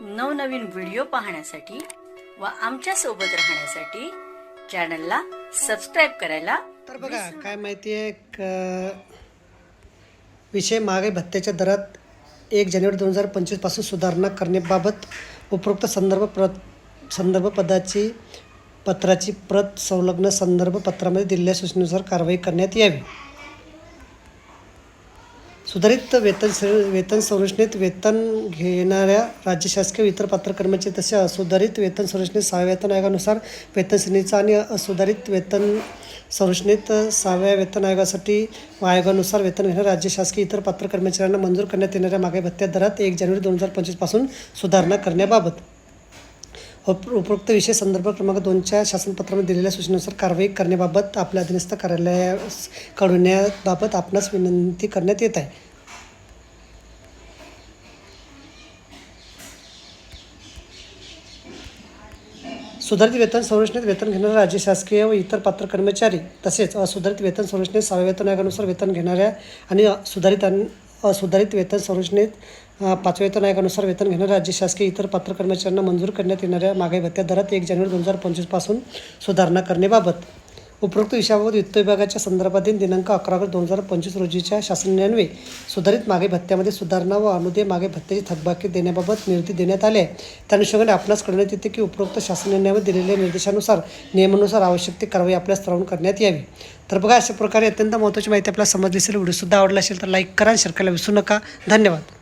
नवनवीन व्हिडिओ पाहण्यासाठी व आमच्यासोबत राहण्यासाठी चॅनलला सबस्क्राईब करायला तर बघा काय माहिती आहे क विषय महागाई भत्त्याच्या दरात एक जानेवारी दोन हजार पंचवीसपासून सुधारणा करण्याबाबत उपरोक्त संदर्भ प्रत संदर्भ पदाची पत्राची प्रत संलग्न संदर्भ पत्रामध्ये दिलेल्या सूचनेनुसार कारवाई करण्यात यावी. सुधारित वेतन वेतन संरचनेत वेतन घेणाऱ्या राज्य शासकीय इतर पात्र कर्मचारी तसे असुधारित वेतन संरचनेत सहाव्या वेतन आयोगानुसार वेतन श्रेणीचा आणि असुधारित वेतन संरचनेत सहाव्या वेतन आयोगासाठी व आयोगानुसार वेतन घेणाऱ्या राज्य शासकीय इतर पात्र कर्मचाऱ्यांना मंजूर करण्यात येणाऱ्या मागे भत्त्या दरात एक जानेवारी दोन हजार पंचवीसपासून सुधारणा करण्याबाबत. उप- उपरोक्त विषय संदर्भ क्रमांक दोनच्या शासनपत्रामध्ये दिलेल्या सूचनेनुसार कारवाई करण्याबाबत आपल्या अधीनस्थ कार्यालयास कळवण्याबाबत आपणास विनंती करण्यात येत आहे. सुधारित वेतन संरचनेत वेतन घेणाऱ्या राज्य शासकीय व इतर पात्र कर्मचारी तसेच असुधारित वेतन संरचनेत सहाव्या वेतन आयोगानुसार वेतन घेणाऱ्या आणि सुधारित आणि असुधारित वेतन संरचनेत पाचव्या वेतन आयोगानुसार वेतन घेणाऱ्या राज्य शासकीय इतर पात्र कर्मचाऱ्यांना मंजूर करण्यात येणाऱ्या मागाई भत्त्या दरात एक जानेवारी दोन हजार पंचवीसपासून सुधारणा करण्याबाबत उपरोक्त विषयाबाबत वित्त विभागाच्या संदर्भातील दिनांक अकरा ऑगस्ट दोन हजार पंचवीस रोजीच्या शासनान्वये सुधारित मागे भत्त्यामध्ये सुधारणा व अनुदय मागे भत्त्याची थकबाकी देण्याबाबत निर्देश देण्यात आले आहे त्या अनुषंगाने आपणास कळण्यात येते की उपरोक्त शासन दिलेल्या निर्देशानुसार नियमानुसार आवश्यक ती कारवाई आपल्या स्तरावरून करण्यात यावी. तर बघा अशा प्रकारे अत्यंत महत्त्वाची माहिती आपल्याला समजली असेल व्हिडिओसुद्धा आवडला असेल तर लाईक करा शेअर करायला विसरू नका. धन्यवाद.